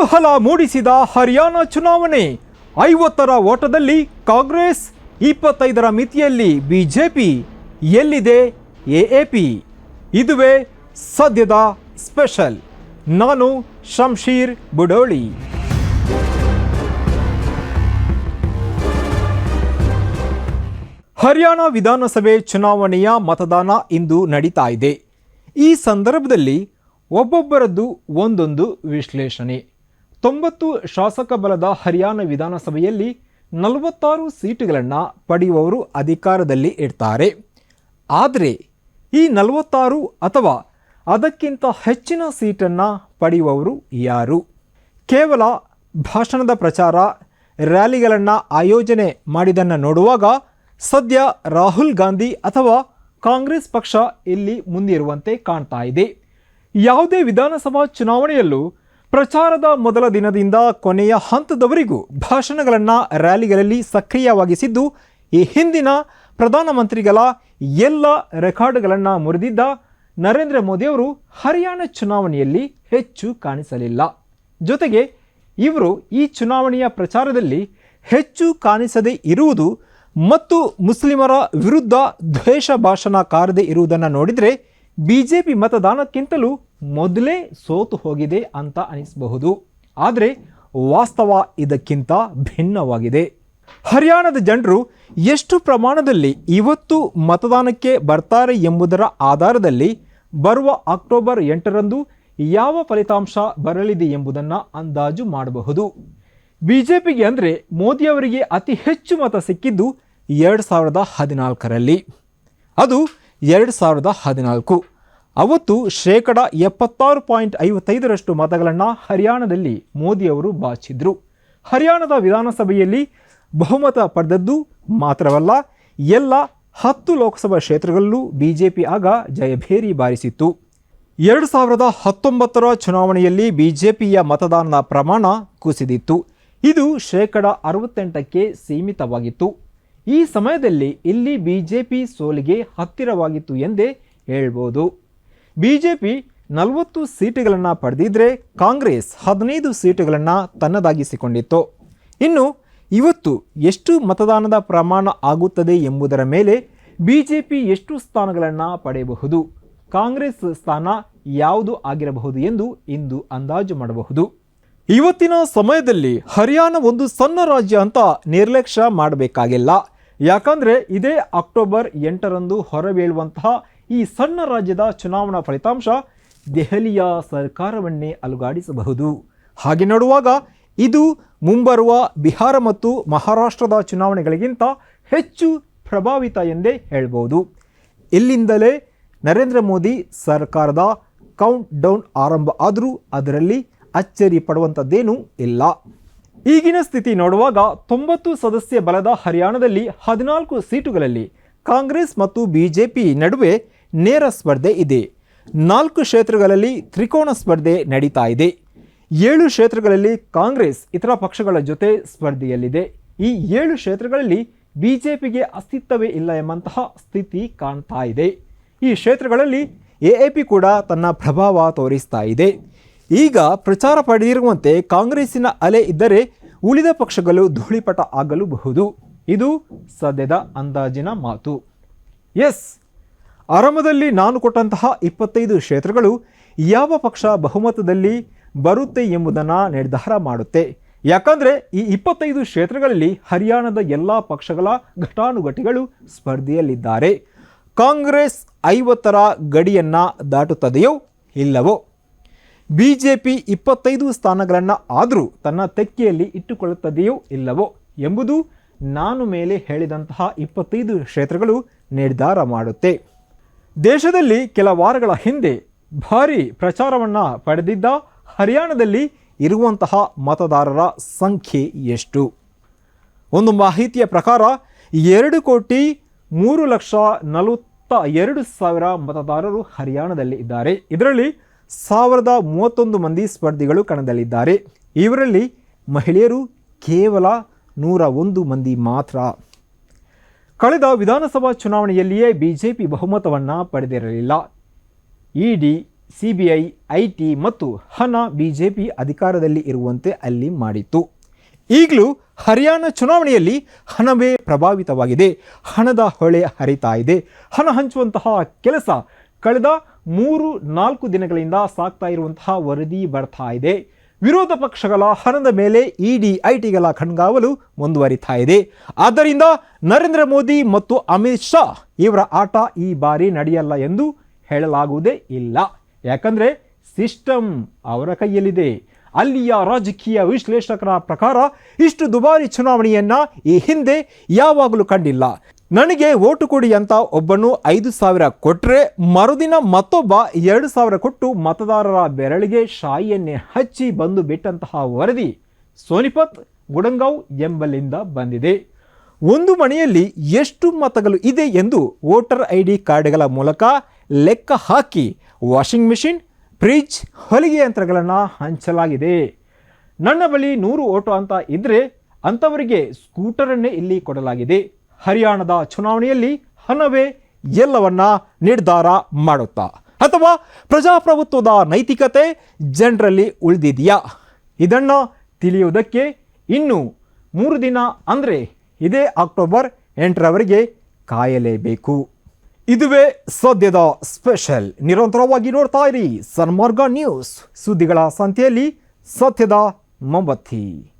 ಕುತೂಹಲ ಮೂಡಿಸಿದ ಹರಿಯಾಣ ಚುನಾವಣೆ. ಐವತ್ತರ ಓಟದಲ್ಲಿ ಕಾಂಗ್ರೆಸ್, ಇಪ್ಪತ್ತೈದರ ಮಿತಿಯಲ್ಲಿ ಬಿಜೆಪಿ, ಎಲ್ಲಿದೆ ಎಎಪಿ ಇದುವೇ ಸದ್ಯದ ಸ್ಪೆಷಲ್. ನಾನು ಶಂಶೀರ್ ಬುಡೋಳಿ. ಹರಿಯಾಣ ವಿಧಾನಸಭೆ ಚುನಾವಣೆಯ ಮತದಾನ ಇಂದು ನಡೀತಾ ಇದೆ. ಈ ಸಂದರ್ಭದಲ್ಲಿ ಒಬ್ಬೊಬ್ಬರದ್ದು ಒಂದೊಂದು ವಿಶ್ಲೇಷಣೆ. ತೊಂಬತ್ತು ಶಾಸಕ ಬಲದ ಹರಿಯಾಣ ವಿಧಾನಸಭೆಯಲ್ಲಿ ನಲವತ್ತಾರು ಸೀಟುಗಳನ್ನು ಪಡೆಯುವವರು ಅಧಿಕಾರದಲ್ಲಿ ಇರ್ತಾರೆ. ಆದರೆ ಈ ನಲವತ್ತಾರು ಅಥವಾ ಅದಕ್ಕಿಂತ ಹೆಚ್ಚಿನ ಸೀಟನ್ನು ಪಡೆಯುವವರು ಯಾರು? ಕೇವಲ ಭಾಷಣದ ಪ್ರಚಾರ, ರ್ಯಾಲಿಗಳನ್ನು ಆಯೋಜನೆ ಮಾಡಿದ್ದನ್ನು ನೋಡುವಾಗ ಸದ್ಯ ರಾಹುಲ್ ಗಾಂಧಿ ಅಥವಾ ಕಾಂಗ್ರೆಸ್ ಪಕ್ಷ ಇಲ್ಲಿ ಮುಂದಿರುವಂತೆ ಕಾಣ್ತಾ ಇದೆ. ಯಾವುದೇ ವಿಧಾನಸಭಾ ಚುನಾವಣೆಯಲ್ಲೂ ಪ್ರಚಾರದ ಮೊದಲ ದಿನದಿಂದ ಕೊನೆಯ ಹಂತದವರೆಗೂ ಭಾಷಣಗಳನ್ನು ರ್ಯಾಲಿಗಳಲ್ಲಿ ಸಕ್ರಿಯವಾಗಿಸಿದ್ದು, ಈ ಹಿಂದಿನ ಪ್ರಧಾನಮಂತ್ರಿಗಳ ಎಲ್ಲ ರೆಕಾರ್ಡ್ಗಳನ್ನು ಮುರಿದಿದ್ದ ನರೇಂದ್ರ ಮೋದಿಯವರು ಹರಿಯಾಣ ಚುನಾವಣೆಯಲ್ಲಿ ಹೆಚ್ಚು ಕಾಣಿಸಲಿಲ್ಲ. ಜೊತೆಗೆ ಇವರು ಈ ಚುನಾವಣೆಯ ಪ್ರಚಾರದಲ್ಲಿ ಹೆಚ್ಚು ಕಾಣಿಸದೇ ಇರುವುದು ಮತ್ತು ಮುಸ್ಲಿಮರ ವಿರುದ್ಧ ದ್ವೇಷ ಭಾಷಣ ಕಾರದೇ ಇರುವುದನ್ನು ನೋಡಿದರೆ ಬಿಜೆಪಿ ಮತದಾನಕ್ಕಿಂತಲೂ ಮೊದಲೇ ಸೋತು ಹೋಗಿದೆ ಅಂತ ಅನಿಸಬಹುದು. ಆದರೆ ವಾಸ್ತವ ಇದಕ್ಕಿಂತ ಭಿನ್ನವಾಗಿದೆ. ಹರಿಯಾಣದ ಜನರು ಎಷ್ಟು ಪ್ರಮಾಣದಲ್ಲಿ ಇವತ್ತು ಮತದಾನಕ್ಕೆ ಬರ್ತಾರೆ ಎಂಬುದರ ಆಧಾರದಲ್ಲಿ ಬರುವ ಅಕ್ಟೋಬರ್ ಎಂಟರಂದು ಯಾವ ಫಲಿತಾಂಶ ಬರಲಿದೆ ಎಂಬುದನ್ನು ಅಂದಾಜು ಮಾಡಬಹುದು. ಬಿಜೆಪಿಗೆ ಅಂದರೆ ಮೋದಿಯವರಿಗೆ ಅತಿ ಹೆಚ್ಚು ಮತ ಸಿಕ್ಕಿದ್ದು ಎರಡು ಸಾವಿರದ ಹದಿನಾಲ್ಕರಲ್ಲಿ. ಅದು ಎರಡು ಸಾವಿರದ ಹದಿನಾಲ್ಕು. ಅವತ್ತು ಶೇಕಡ ಎಪ್ಪತ್ತಾರು ಪಾಯಿಂಟ್ ಐವತ್ತೈದರಷ್ಟು ಮತಗಳನ್ನು ಹರಿಯಾಣದಲ್ಲಿ ಮೋದಿಯವರು ಬಾಚಿದ್ರು. ಹರಿಯಾಣದ ವಿಧಾನಸಭೆಯಲ್ಲಿ ಬಹುಮತ ಪಡೆದದ್ದು ಮಾತ್ರವಲ್ಲ, ಎಲ್ಲ ಹತ್ತು ಲೋಕಸಭಾ ಕ್ಷೇತ್ರಗಳಲ್ಲೂ ಬಿಜೆಪಿ ಆಗ ಜಯಭೇರಿ ಬಾರಿಸಿತ್ತು. ಎರಡು ಸಾವಿರದ ಹತ್ತೊಂಬತ್ತರ ಚುನಾವಣೆಯಲ್ಲಿ ಬಿಜೆಪಿಯ ಮತದಾನದ ಪ್ರಮಾಣ ಕುಸಿದಿತ್ತು. ಇದು ಶೇಕಡ ಅರವತ್ತೆಂಟಕ್ಕೆ ಸೀಮಿತವಾಗಿತ್ತು. ಈ ಸಮಯದಲ್ಲಿ ಇಲ್ಲಿ ಬಿಜೆಪಿ ಸೋಲಿಗೆ ಹತ್ತಿರವಾಗಿತ್ತು ಎಂದೇ ಹೇಳ್ಬೋದು. ಬಿಜೆಪಿ ನಲವತ್ತು ಸೀಟುಗಳನ್ನು ಪಡೆದಿದ್ರೆ ಕಾಂಗ್ರೆಸ್ ಹದಿನೈದು ಸೀಟುಗಳನ್ನು ತನ್ನದಾಗಿಸಿಕೊಂಡಿತ್ತು. ಇನ್ನು ಇವತ್ತು ಎಷ್ಟು ಮತದಾನದ ಪ್ರಮಾಣ ಆಗುತ್ತದೆ ಎಂಬುದರ ಮೇಲೆ ಬಿಜೆಪಿ ಎಷ್ಟು ಸ್ಥಾನಗಳನ್ನು ಪಡೆಯಬಹುದು? ಕಾಂಗ್ರೆಸ್ ಸ್ಥಾನ ಯಾವುದು ಆಗಿರಬಹುದು ಎಂದು ಇಂದು ಅಂದಾಜು ಮಾಡಬಹುದು. ಇವತ್ತಿನ ಸಮಯದಲ್ಲಿ ಹರಿಯಾಣ ಒಂದು ಸಣ್ಣ ರಾಜ್ಯ ಅಂತ ನಿರ್ಲಕ್ಷ್ಯ ಮಾಡಬೇಕಾಗಿಲ್ಲ. ಯಾಕಂದರೆ ಇದೇ ಅಕ್ಟೋಬರ್ ಎಂಟರಂದು ಹೊರಬೀಳುವಂತಹ ಈ ಸಣ್ಣ ರಾಜ್ಯದ ಚುನಾವಣಾ ಫಲಿತಾಂಶ ದೆಹಲಿಯ ಸರ್ಕಾರವನ್ನೇ ಅಲುಗಾಡಿಸಬಹುದು. ಹಾಗೆ ನೋಡುವಾಗ ಇದು ಮುಂಬರುವ ಬಿಹಾರ ಮತ್ತು ಮಹಾರಾಷ್ಟ್ರದ ಚುನಾವಣೆಗಳಿಗಿಂತ ಹೆಚ್ಚು ಪ್ರಭಾವಿತ ಎಂದೇ ಹೇಳ್ಬೋದು. ಇಲ್ಲಿಂದಲೇ ನರೇಂದ್ರ ಮೋದಿ ಸರ್ಕಾರದ ಕೌಂಟ್ ಡೌನ್ ಆರಂಭ ಆದರೂ ಅದರಲ್ಲಿ ಅಚ್ಚರಿ ಪಡುವಂಥದ್ದೇನೂ ಇಲ್ಲ. ಈಗಿನ ಸ್ಥಿತಿ ನೋಡುವಾಗ ತೊಂಬತ್ತು ಸದಸ್ಯ ಬಲದ ಹರಿಯಾಣದಲ್ಲಿ ಹದಿನಾಲ್ಕು ಸೀಟುಗಳಲ್ಲಿ ಕಾಂಗ್ರೆಸ್ ಮತ್ತು ಬಿಜೆಪಿ ನಡುವೆ ನೇರ ಸ್ಪರ್ಧೆ ಇದೆ. ನಾಲ್ಕು ಕ್ಷೇತ್ರಗಳಲ್ಲಿ ತ್ರಿಕೋಣ ಸ್ಪರ್ಧೆ ನಡೀತಾ ಇದೆ. ಏಳು ಕ್ಷೇತ್ರಗಳಲ್ಲಿ ಕಾಂಗ್ರೆಸ್ ಇತರ ಪಕ್ಷಗಳ ಜೊತೆ ಸ್ಪರ್ಧೆಯಲ್ಲಿದೆ. ಈ ಏಳು ಕ್ಷೇತ್ರಗಳಲ್ಲಿ ಬಿಜೆಪಿಗೆ ಅಸ್ತಿತ್ವವೇ ಇಲ್ಲ ಎಂಬಂತಹ ಸ್ಥಿತಿ ಕಾಣ್ತಾ ಇದೆ. ಈ ಕ್ಷೇತ್ರಗಳಲ್ಲಿ ಎ ಎ ಪಿ ಕೂಡ ತನ್ನ ಪ್ರಭಾವ ತೋರಿಸ್ತಾ ಇದೆ. ಈಗ ಪ್ರಚಾರ ಪಡೆದಿರುವಂತೆ ಕಾಂಗ್ರೆಸ್ಸಿನ ಅಲೆ ಇದ್ದರೆ ಉಳಿದ ಪಕ್ಷಗಳು ಧೂಳಿಪಟ ಆಗಲೂಬಹುದು. ಇದು ಸದ್ಯದ ಅಂದಾಜಿನ ಮಾತು. ಎಸ್ ಆರಂಭದಲ್ಲಿ ನಾನು ಕೊಟ್ಟಂತಹ ಇಪ್ಪತ್ತೈದು ಕ್ಷೇತ್ರಗಳು ಯಾವ ಪಕ್ಷ ಬಹುಮತದಲ್ಲಿ ಬರುತ್ತೆ ಎಂಬುದನ್ನು ನಿರ್ಧಾರ ಮಾಡುತ್ತೆ. ಯಾಕಂದರೆ ಈ ಇಪ್ಪತ್ತೈದು ಕ್ಷೇತ್ರಗಳಲ್ಲಿ ಹರಿಯಾಣದ ಎಲ್ಲ ಪಕ್ಷಗಳ ಘಟಾನುಘಟಿಗಳು ಸ್ಪರ್ಧೆಯಲ್ಲಿದ್ದಾರೆ. ಕಾಂಗ್ರೆಸ್ ಐವತ್ತರ ಗಡಿಯನ್ನು ದಾಟುತ್ತದೆಯೋ ಇಲ್ಲವೋ? ಬಿ ಜೆ ಪಿ ಇಪ್ಪತ್ತೈದು ಸ್ಥಾನಗಳನ್ನು ಆದರೂ ತನ್ನ ತೆಕ್ಕೆಯಲ್ಲಿ ಇಟ್ಟುಕೊಳ್ಳುತ್ತದೆಯೋ ಇಲ್ಲವೋ ಎಂಬುದು ನಾನು ಮೇಲೆ ಹೇಳಿದಂತಹ ಇಪ್ಪತ್ತೈದು ಕ್ಷೇತ್ರಗಳು ನಿರ್ಧಾರ ಮಾಡುತ್ತೆ. ದೇಶದಲ್ಲಿ ಕೆಲ ವಾರಗಳ ಹಿಂದೆ ಭಾರಿ ಪ್ರಚಾರವನ್ನು ಪಡೆದಿದ್ದ ಹರಿಯಾಣದಲ್ಲಿ ಇರುವಂತಹ ಮತದಾರರ ಸಂಖ್ಯೆ ಎಷ್ಟು? ಒಂದು ಮಾಹಿತಿಯ ಪ್ರಕಾರ ಎರಡು ಕೋಟಿ ಮೂರು ಲಕ್ಷ ನಲವತ್ತ ಎರಡು ಸಾವಿರ ಮತದಾರರು ಹರಿಯಾಣದಲ್ಲಿ ಇದ್ದಾರೆ. ಇದರಲ್ಲಿ ಸಾವಿರದ ಮೂವತ್ತೊಂದು ಮಂದಿ ಸ್ಪರ್ಧಿಗಳು ಕಣದಲ್ಲಿದ್ದಾರೆ. ಇವರಲ್ಲಿ ಮಹಿಳೆಯರು ಕೇವಲ ನೂರ ಒಂದು ಮಂದಿ ಮಾತ್ರ. ಕಳೆದ ವಿಧಾನಸಭಾ ಚುನಾವಣೆಯಲ್ಲಿಯೇ ಬಿಜೆಪಿ ಬಹುಮತವನ್ನು ಪಡೆದಿರಲಿಲ್ಲ. ಇಡಿ, ಸಿಬಿಐ, ಐಟಿ ಮತ್ತು ಹಣ ಬಿಜೆಪಿ ಅಧಿಕಾರದಲ್ಲಿ ಇರುವಂತೆ ಅಲ್ಲಿ ಮಾಡಿತ್ತು. ಈಗಲೂ ಹರಿಯಾಣ ಚುನಾವಣೆಯಲ್ಲಿ ಹಣವೇ ಪ್ರಭಾವಿತವಾಗಿದೆ. ಹಣದ ಹೊಳೆ ಹರಿತಾ ಇದೆ. ಹಣ ಹಂಚುವಂತಹ ಕೆಲಸ ಕಳೆದ ಮೂರು ನಾಲ್ಕು ದಿನಗಳಿಂದ ಸಾಗ್ತಾ ಇರುವಂತಹ ವರದಿ ಬರ್ತಾ ಇದೆ. ವಿರೋಧ ಪಕ್ಷಗಳ ಹಣದ ಮೇಲೆ ಇಡಿ ಐಟಿಗಳ ಕಣ್ಗಾವಲು ಮುಂದುವರಿತಾ ಇದೆ ಆದ್ದರಿಂದ ನರೇಂದ್ರ ಮೋದಿ ಮತ್ತು ಅಮಿತ್ ಶಾ ಇವರ ಆಟ ಈ ಬಾರಿ ನಡೆಯಲ್ಲ ಎಂದು ಹೇಳಲಾಗುವುದೇ ಇಲ್ಲ. ಯಾಕಂದ್ರೆ ಸಿಸ್ಟಮ್ ಅವರ ಕೈಯಲ್ಲಿದೆ. ಅಲ್ಲಿಯ ರಾಜಕೀಯ ವಿಶ್ಲೇಷಕರ ಪ್ರಕಾರ ಇಷ್ಟು ದುಬಾರಿ ಚುನಾವಣೆಯನ್ನ ಈ ಹಿಂದೆ ಯಾವಾಗಲೂ ಕಂಡಿಲ್ಲ. ನನಗೆ ಓಟು ಕೊಡಿ ಅಂತ ಒಬ್ಬನು ಐದು ಸಾವಿರ ಕೊಟ್ಟರೆ ಮರುದಿನ ಮತ್ತೊಬ್ಬ ಎರಡು ಸಾವಿರ ಕೊಟ್ಟು ಮತದಾರರ ಬೆರಳಿಗೆ ಶಾಯಿಯನ್ನೇ ಹಚ್ಚಿ ಬಂದು ಬಿಟ್ಟಂತಹ ವರದಿ ಸೋನಿಪತ್, ಗುಡಂಗಾವ್ ಎಂಬಲ್ಲಿಂದ ಬಂದಿದೆ. ಒಂದು ಮನೆಯಲ್ಲಿ ಎಷ್ಟು ಮತಗಳು ಇದೆ ಎಂದು ವೋಟರ್ ಐ ಡಿ ಕಾರ್ಡ್ಗಳ ಮೂಲಕ ಲೆಕ್ಕ ಹಾಕಿ ವಾಷಿಂಗ್ ಮಿಷಿನ್ ಫ್ರಿಜ್ ಹೊಲಿಗೆ ಯಂತ್ರಗಳನ್ನು ಹಂಚಲಾಗಿದೆ. ನನ್ನ ಬಳಿ ನೂರು ಓಟು ಅಂತ ಇದ್ದರೆ ಅಂಥವರಿಗೆ ಸ್ಕೂಟರನ್ನೇ ಇಲ್ಲಿ ಕೊಡಲಾಗಿದೆ. ಹರಿಯಾಣದ ಚುನಾವಣೆಯಲ್ಲಿ ಹಣವೇ ಎಲ್ಲವನ್ನ ನಿರ್ಧಾರ ಮಾಡುತ್ತಾ? ಅಥವಾ ಪ್ರಜಾಪ್ರಭುತ್ವದ ನೈತಿಕತೆ ಜನರಲ್ಲಿ ಉಳಿದಿದೆಯಾ? ಇದನ್ನು ತಿಳಿಯುವುದಕ್ಕೆ ಇನ್ನು ಮೂರು ದಿನ ಅಂದರೆ ಇದೇ ಅಕ್ಟೋಬರ್ ಎಂಟರವರೆಗೆ ಕಾಯಲೇಬೇಕು. ಇದುವೇ ಸದ್ಯದ ಸ್ಪೆಷಲ್. ನಿರಂತರವಾಗಿ ನೋಡ್ತಾ ಇರಿ ಸನ್ಮಾರ್ಗ ನ್ಯೂಸ್ ಸುದ್ದಿಗಳ ಸಂತೆಯಲ್ಲಿ ಸತ್ಯದ ಮೊಂಬತ್ತಿ